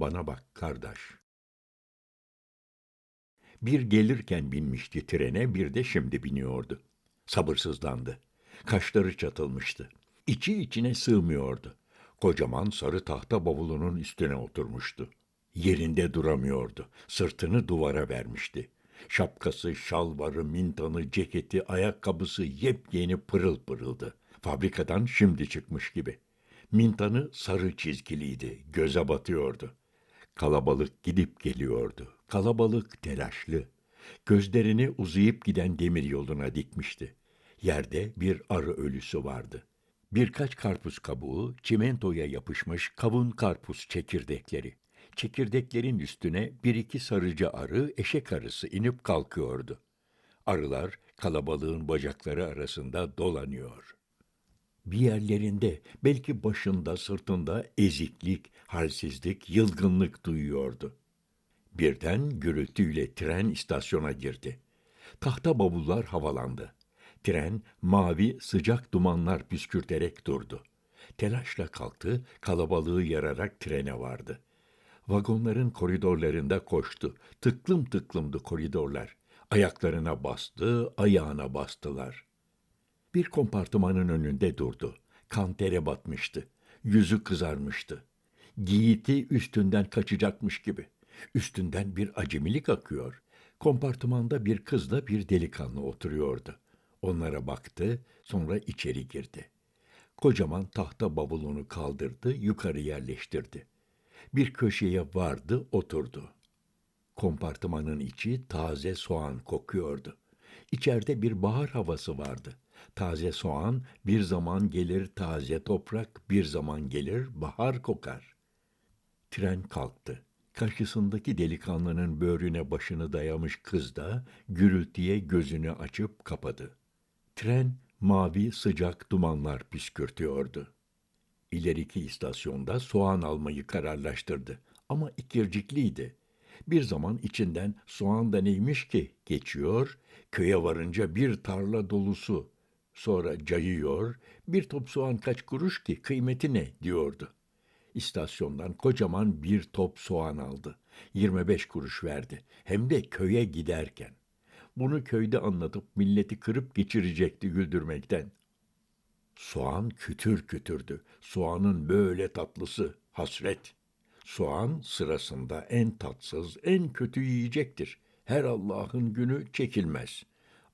Bana bak kardeş. Bir gelirken binmişti trene, bir de şimdi biniyordu. Sabırsızlandı. Kaşları çatılmıştı. İçi içine sığmıyordu. Kocaman sarı tahta bavulunun üstüne oturmuştu. Yerinde duramıyordu. Sırtını duvara vermişti. Şapkası, şalvarı, mintanı, ceketi, ayakkabısı yepyeni pırıl pırıldı. Fabrikadan şimdi çıkmış gibi. Mintanı sarı çizgiliydi, göze batıyordu. Kalabalık gidip geliyordu. Kalabalık telaşlı. Gözlerini uzayıp giden demir yoluna dikmişti. Yerde bir arı ölüsü vardı. Birkaç karpuz kabuğu, çimentoya yapışmış kavun karpuz çekirdekleri. Çekirdeklerin üstüne bir iki sarıcı arı, eşek arısı inip kalkıyordu. Arılar kalabalığın bacakları arasında dolanıyor. Bir yerlerinde, belki başında, sırtında eziklik, halsizlik, yılgınlık duyuyordu. Birden gürültüyle tren istasyona girdi. Tahta bavullar havalandı. Tren mavi sıcak dumanlar püskürterek durdu. Telaşla kalktı, kalabalığı yararak trene vardı. Vagonların koridorlarında koştu. Tıklım tıklımdı koridorlar. Ayaklarına bastı, ayağına bastılar. Bir kompartımanın önünde durdu. Kan tere batmıştı. Yüzü kızarmıştı. Giyiti üstünden kaçacakmış gibi. Üstünden bir acemilik akıyor. Kompartımanda bir kızla bir delikanlı oturuyordu. Onlara baktı, sonra içeri girdi. Kocaman tahta bavulunu kaldırdı, yukarı yerleştirdi. Bir köşeye vardı, oturdu. Kompartımanın içi taze soğan kokuyordu. İçeride bir bahar havası vardı. Taze soğan bir zaman gelir taze toprak, bir zaman gelir bahar kokar. Tren kalktı. Karşısındaki delikanlının böğrüne başını dayamış kız da gürültüye gözünü açıp kapadı. Tren mavi sıcak dumanlar püskürtüyordu. İleriki istasyonda soğan almayı kararlaştırdı ama ikircikliydi. Bir zaman içinden soğan da neymiş ki geçiyor, köye varınca bir tarla dolusu. Sonra cayıyor, bir top soğan kaç kuruş ki kıymeti ne diyordu. İstasyondan kocaman bir top soğan aldı. 25 kuruş verdi. Hem de köye giderken. Bunu köyde anlatıp milleti kırıp geçirecekti güldürmekten. Soğan kütür kütürdü. Soğanın böyle tatlısı hasret. Soğan sırasında en tatsız, en kötü yiyecektir. Her Allah'ın günü çekilmez.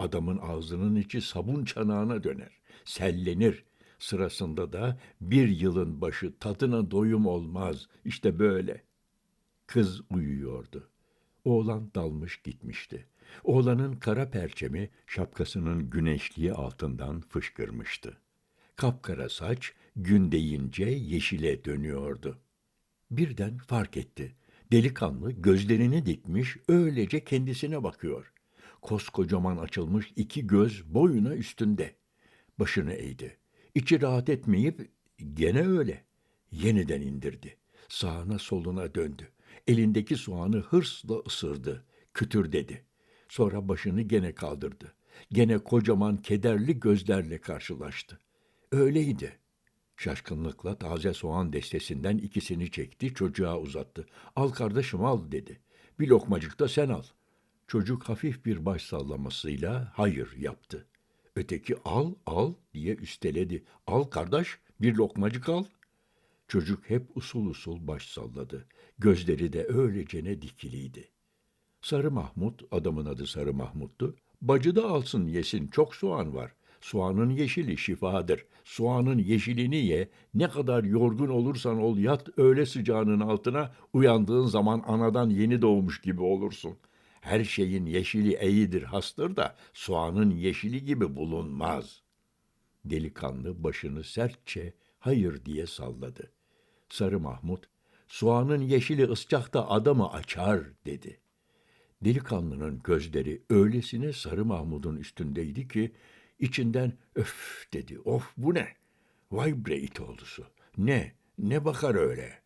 Adamın ağzının içi sabun çanağına döner. Sellenir. Sırasında da bir yılın başı tadına doyum olmaz. İşte böyle. Kız uyuyordu. Oğlan dalmış gitmişti. Oğlanın kara perçemi şapkasının güneşliği altından fışkırmıştı. Kapkara saç gün deyince yeşile dönüyordu. Birden fark etti. Delikanlı gözlerini dikmiş öylece kendisine bakıyor. Koskocaman açılmış iki göz boyuna üstünde. Başını eğdi. İçi rahat etmeyip gene öyle. Yeniden indirdi. Sağına soluna döndü. Elindeki soğanı hırsla ısırdı. Kütür dedi. Sonra başını gene kaldırdı. Gene kocaman kederli gözlerle karşılaştı. Öyleydi. Şaşkınlıkla taze soğan destesinden ikisini çekti, çocuğa uzattı. Al kardeşim al dedi. Bir lokmacık da sen al. Çocuk hafif bir baş sallamasıyla hayır yaptı. Öteki al al diye üsteledi. Al kardeş bir lokmacık al. Çocuk hep usul usul baş salladı. Gözleri de öylecene dikiliydi. Sarı Mahmut, adamın adı Sarı Mahmut'tu. Bacı da alsın yesin, çok soğan var. Soğanın yeşili şifadır. Soğanın yeşilini ye, ne kadar yorgun olursan ol yat öğle sıcağının altına, uyandığın zaman anadan yeni doğmuş gibi olursun. Her şeyin yeşili iyidir hastır da soğanın yeşili gibi bulunmaz. Delikanlı başını sertçe hayır diye salladı. Sarı Mahmut, soğanın yeşili ıscakta adamı açar dedi. Delikanlının gözleri öylesine Sarı Mahmud'un üstündeydi ki içinden öf dedi. Of bu ne? Vay bre it oldusu. Ne? Ne bakar öyle?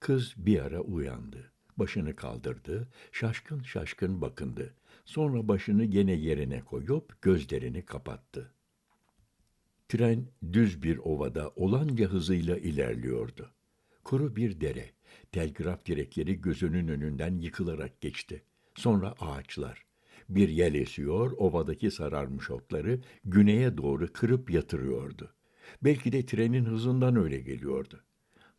Kız bir ara uyandı. Başını kaldırdı, şaşkın şaşkın bakındı. Sonra başını gene yerine koyup gözlerini kapattı. Tren düz bir ovada olanca hızıyla ilerliyordu. Kuru bir dere, telgraf direkleri gözünün önünden yıkılarak geçti. Sonra ağaçlar. Bir yel esiyor, ovadaki sararmış otları güneye doğru kırıp yatırıyordu. Belki de trenin hızından öyle geliyordu.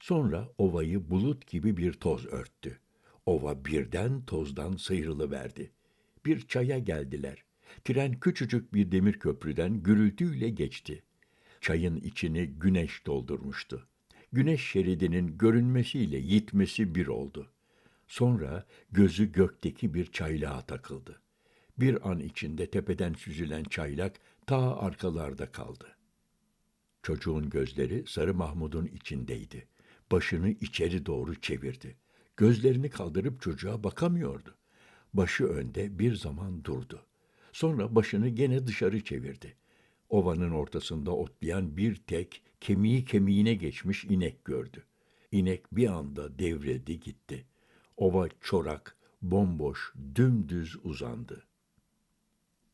Sonra ovayı bulut gibi bir toz örttü. Ova birden tozdan sıyrılıverdi. Bir çaya geldiler. Tren küçücük bir demir köprüden gürültüyle geçti. Çayın içini güneş doldurmuştu. Güneş şeridinin görünmesiyle yitmesi bir oldu. Sonra gözü gökteki bir çaylağa takıldı. Bir an içinde tepeden süzülen çaylak ta arkalarda kaldı. Çocuğun gözleri Sarı Mahmud'un içindeydi. Başını içeri doğru çevirdi. Gözlerini kaldırıp çocuğa bakamıyordu. Başı önde bir zaman durdu. Sonra başını gene dışarı çevirdi. Ovanın ortasında otlayan bir tek kemiği kemiğine geçmiş inek gördü. İnek bir anda devrildi gitti. Ova çorak, bomboş, dümdüz uzandı.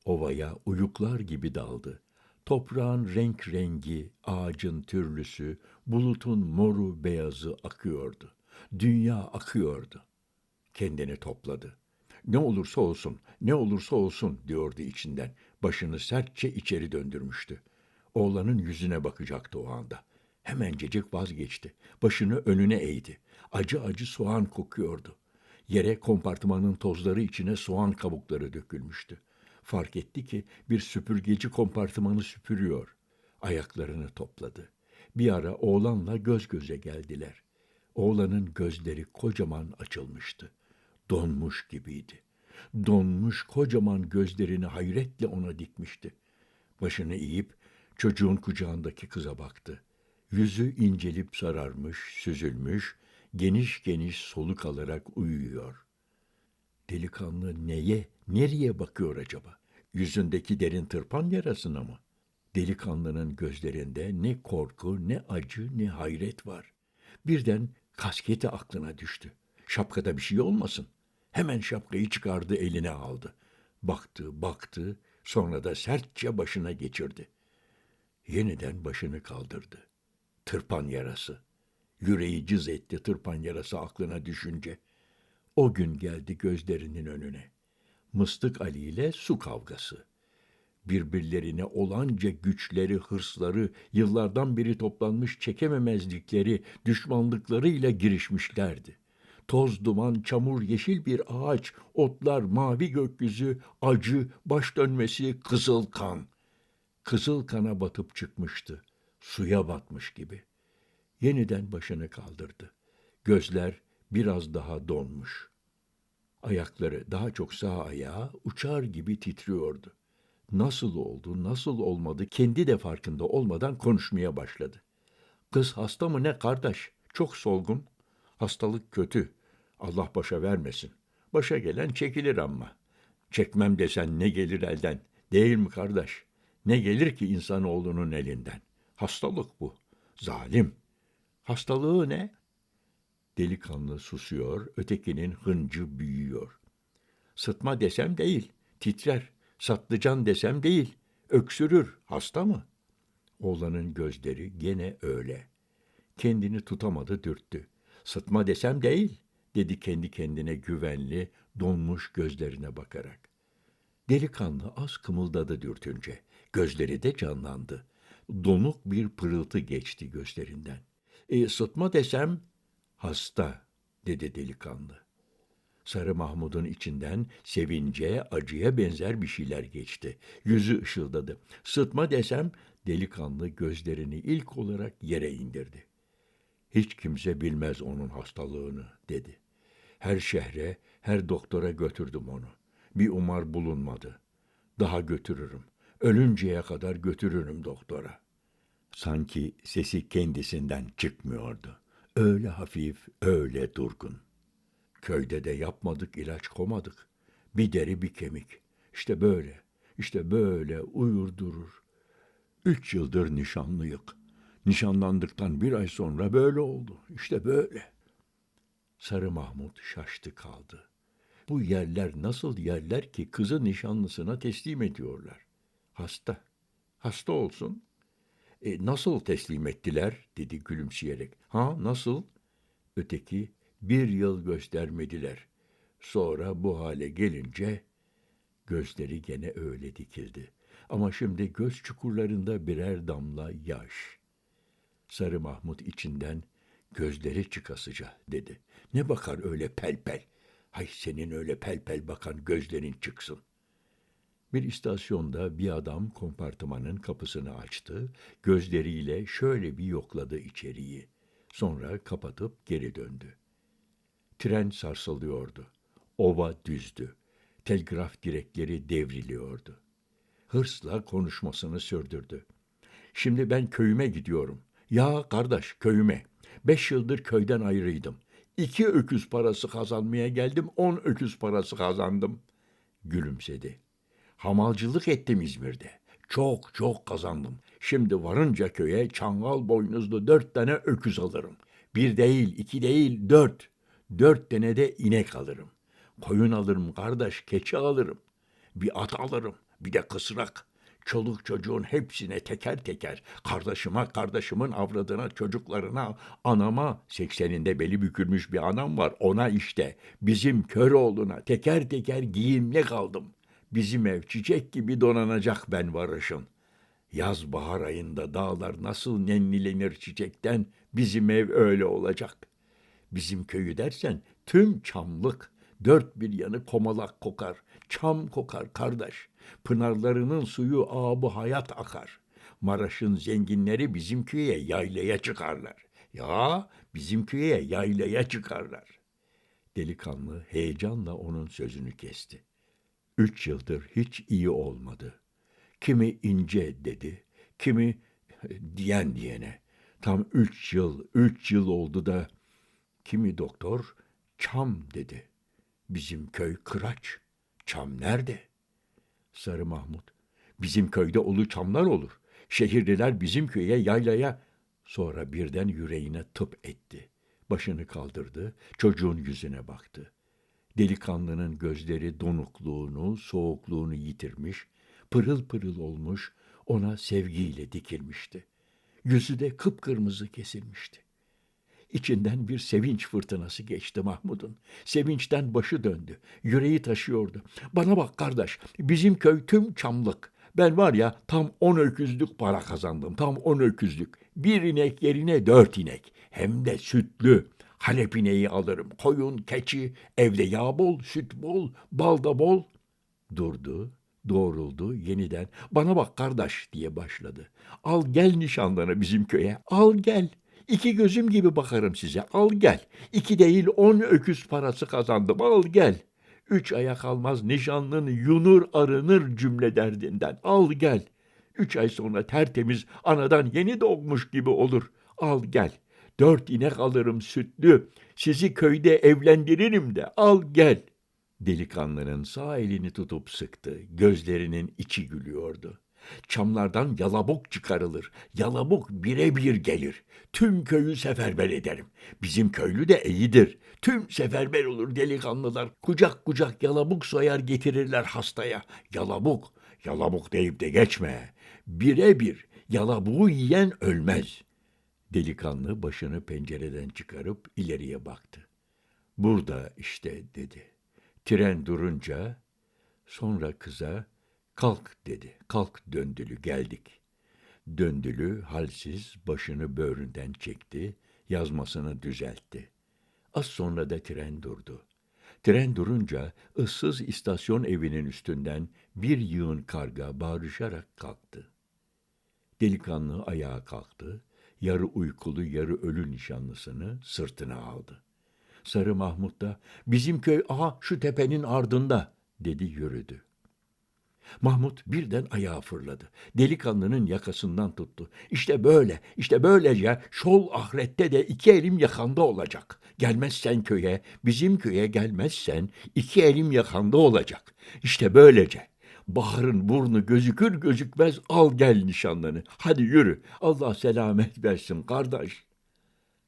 Ovaya uyuklar gibi daldı. Toprağın renk rengi, ağacın türlüsü, bulutun moru beyazı akıyordu. Dünya akıyordu. Kendini topladı. Ne olursa olsun, ne olursa olsun diyordu içinden. Başını sertçe içeri döndürmüştü. Oğlanın yüzüne bakacaktı o anda. Hemencecik vazgeçti. Başını önüne eğdi. Acı acı soğan kokuyordu. Yere kompartımanın tozları içine soğan kabukları dökülmüştü. Fark etti ki bir süpürgeci kompartımanı süpürüyor. Ayaklarını topladı. Bir ara oğlanla göz göze geldiler. Oğlanın gözleri kocaman açılmıştı. Donmuş gibiydi. Donmuş kocaman gözlerini hayretle ona dikmişti. Başını eğip çocuğun kucağındaki kıza baktı. Yüzü incelip sararmış, süzülmüş, geniş geniş soluk alarak uyuyor. Delikanlı neye, nereye bakıyor acaba? Yüzündeki derin tırpan yarasına mı? Delikanlının gözlerinde ne korku, ne acı, ne hayret var. Birden kasketi aklına düştü. Şapkada bir şey olmasın. Hemen şapkayı çıkardı, eline aldı. Baktı, baktı, sonra da sertçe başına geçirdi. Yeniden başını kaldırdı. Tırpan yarası. Yüreği cız etti tırpan yarası aklına düşünce. O gün geldi gözlerinin önüne. Mıstık Ali ile su kavgası. Birbirlerine olanca güçleri, hırsları, yıllardan beri toplanmış çekememezlikleri, düşmanlıklarıyla girişmişlerdi. Toz, duman, çamur, yeşil bir ağaç, otlar, mavi gökyüzü, acı, baş dönmesi, kızıl kan. Kızıl kana batıp çıkmıştı. Suya batmış gibi. Yeniden başını kaldırdı. Gözler biraz daha donmuş. Ayakları daha çok sağ ayağı uçar gibi titriyordu. Nasıl oldu, nasıl olmadı kendi de farkında olmadan konuşmaya başladı. Kız hasta mı ne kardeş? Çok solgun. Hastalık kötü. Allah başa vermesin. Başa gelen çekilir ama. Çekmem desen ne gelir elden? Değil mi kardeş? Ne gelir ki insanoğlunun elinden? Hastalık bu. Zalim. Hastalığı ne? Delikanlı susuyor, ötekinin hıncı büyüyor. Sıtma desem değil, titrer. Satlıcan desem değil, öksürür. Hasta mı? Oğlanın gözleri gene öyle. Kendini tutamadı, dürttü. Sıtma desem değil, dedi kendi kendine güvenli, donmuş gözlerine bakarak. Delikanlı az kımıldadı dürtünce. Gözleri de canlandı. Donuk bir pırıltı geçti gözlerinden. E, sıtma desem hasta dedi delikanlı. Sarı Mahmud'un içinden sevince, acıya benzer bir şeyler geçti. Yüzü ışıldadı. Sıtma desem delikanlı gözlerini ilk olarak yere indirdi. Hiç kimse bilmez onun hastalığını dedi. Her şehre, her doktora götürdüm onu. Bir umar bulunmadı. Daha götürürüm. Ölünceye kadar götürürüm doktora. Sanki sesi kendisinden çıkmıyordu. Öyle hafif, öyle durgun. Köyde de yapmadık, ilaç komadık. Bir deri bir kemik. İşte böyle, işte böyle uyur durur. Üç yıldır nişanlıyık. Nişanlandıktan bir ay sonra böyle oldu. İşte böyle. Sarı Mahmut şaştı kaldı. Bu yerler nasıl yerler ki kızı nişanlısına teslim ediyorlar? Hasta. Hasta olsun. E, nasıl teslim ettiler? dedi gülümseyerek. Ha nasıl? Öteki bir yıl göstermediler. Sonra bu hale gelince gözleri gene öyle dikildi. Ama şimdi göz çukurlarında birer damla yaş. Sarı Mahmut içinden gözleri çıkasıca dedi. Ne bakar öyle pel pel? Hay senin öyle pel pel bakan gözlerin çıksın. Bir istasyonda bir adam kompartımanın kapısını açtı, gözleriyle şöyle bir yokladı içeriği. Sonra kapatıp geri döndü. Tren sarsılıyordu. Ova düzdü. Telgraf direkleri devriliyordu. Hırsla konuşmasını sürdürdü. Şimdi ben köyüme gidiyorum. Ya kardeş köyüme. Beş yıldır köyden ayrıydım. İki öküz parası kazanmaya geldim, on öküz parası kazandım. Gülümsedi. Hamalcılık ettim İzmir'de. Çok çok kazandım. Şimdi varınca köye çangal boynuzlu dört tane öküz alırım. Bir değil, iki değil, dört. Dört tane de inek alırım. Koyun alırım kardeş, keçi alırım. Bir at alırım, bir de kısrak. Çoluk çocuğun hepsine teker teker, kardeşime, kardeşimin avradına, çocuklarına, anama, sekseninde beli bükülmüş bir anam var, ona işte, bizim kör oğluna teker teker giyimli kaldım. Bizim ev çiçek gibi donanacak ben varışın. Yaz bahar ayında dağlar nasıl nennilenir çiçekten, bizim ev öyle olacak. Bizim köyü dersen tüm çamlık, dört bir yanı komalak kokar, çam kokar kardeş. Pınarlarının suyu ağabı hayat akar. Maraş'ın zenginleri bizim köye yaylaya çıkarlar. Ya bizim köye yaylaya çıkarlar. Delikanlı heyecanla onun sözünü kesti. Üç yıldır hiç iyi olmadı. Kimi ince dedi, kimi diyen diyene. Tam üç yıl, üç yıl oldu da kimi doktor çam dedi. Bizim köy kıraç. Çam nerede? Sarı Mahmut. Bizim köyde olu çamlar olur. Şehirliler bizim köye yaylaya. Sonra birden yüreğine tıp etti. Başını kaldırdı, çocuğun yüzüne baktı. Delikanlının gözleri donukluğunu, soğukluğunu yitirmiş, pırıl pırıl olmuş, ona sevgiyle dikilmişti. Yüzü de kıpkırmızı kesilmişti. İçinden bir sevinç fırtınası geçti Mahmud'un. Sevinçten başı döndü. Yüreği taşıyordu. Bana bak kardeş, bizim köy tüm çamlık. Ben var ya tam on öküzlük para kazandım. Tam on öküzlük. Bir inek yerine dört inek. Hem de sütlü. Halep ineği alırım. Koyun, keçi, evde yağ bol, süt bol, bal da bol. Durdu, doğruldu yeniden. Bana bak kardeş diye başladı. Al gel nişanlını bizim köye. Al gel. İki gözüm gibi bakarım size. Al gel. İki değil on öküz parası kazandım. Al gel. Üç aya kalmaz nişanlın yunur arınır cümle derdinden. Al gel. Üç ay sonra tertemiz anadan yeni doğmuş gibi olur. Al gel. Dört inek alırım sütlü. Sizi köyde evlendiririm de. Al gel. Delikanlının sağ elini tutup sıktı. Gözlerinin içi gülüyordu. Çamlardan yalabuk çıkarılır. Yalabuk birebir gelir. Tüm köyü seferber ederim. Bizim köylü de iyidir. Tüm seferber olur delikanlılar. Kucak kucak yalabuk soyar getirirler hastaya. Yalabuk, yalabuk deyip de geçme. Birebir yalabuğu yiyen ölmez. Delikanlı başını pencereden çıkarıp ileriye baktı. Burada işte dedi. Tren durunca sonra kıza kalk dedi. Kalk döndülü geldik. Döndülü halsiz başını böğründen çekti, yazmasını düzeltti. Az sonra da tren durdu. Tren durunca ıssız istasyon evinin üstünden bir yığın karga bağırışarak kalktı. Delikanlı ayağa kalktı, yarı uykulu yarı ölü nişanlısını sırtına aldı. Sarı Mahmut da bizim köy aha şu tepenin ardında dedi yürüdü. Mahmut birden ayağa fırladı. Delikanlının yakasından tuttu. İşte böyle, işte böylece şol ahirette de iki elim yakanda olacak. Gelmezsen köye, bizim köye gelmezsen iki elim yakanda olacak. İşte böylece. Baharın burnu gözükür gözükmez al gel nişanlını. Hadi yürü. Allah selamet versin kardeş.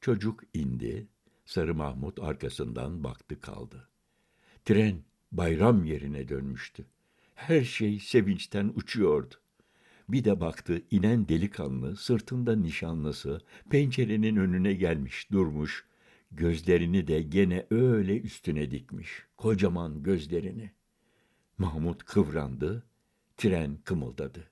Çocuk indi. Sarı Mahmut arkasından baktı kaldı. Tren bayram yerine dönmüştü. Her şey sevinçten uçuyordu. Bir de baktı inen delikanlı sırtında nişanlısı pencerenin önüne gelmiş durmuş. Gözlerini de gene öyle üstüne dikmiş. Kocaman gözlerini. Mahmut kıvrandı, tren kımıldadı.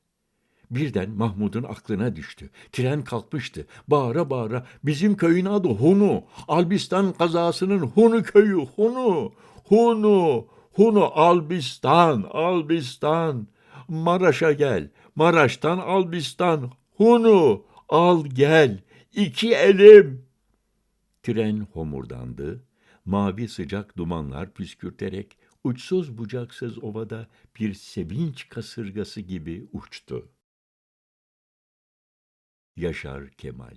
Birden Mahmud'un aklına düştü. Tren kalkmıştı. Bağıra bağıra bizim köyün adı Hunu. Albistan kazasının Hunu köyü Hunu. Hunu. Hunu Albistan. Albistan. Maraş'a gel. Maraş'tan Albistan. Hunu. Al gel. İki elim. Tren homurdandı. Mavi sıcak dumanlar püskürterek uçsuz bucaksız ovada bir sevinç kasırgası gibi uçtu. Yaşar Kemal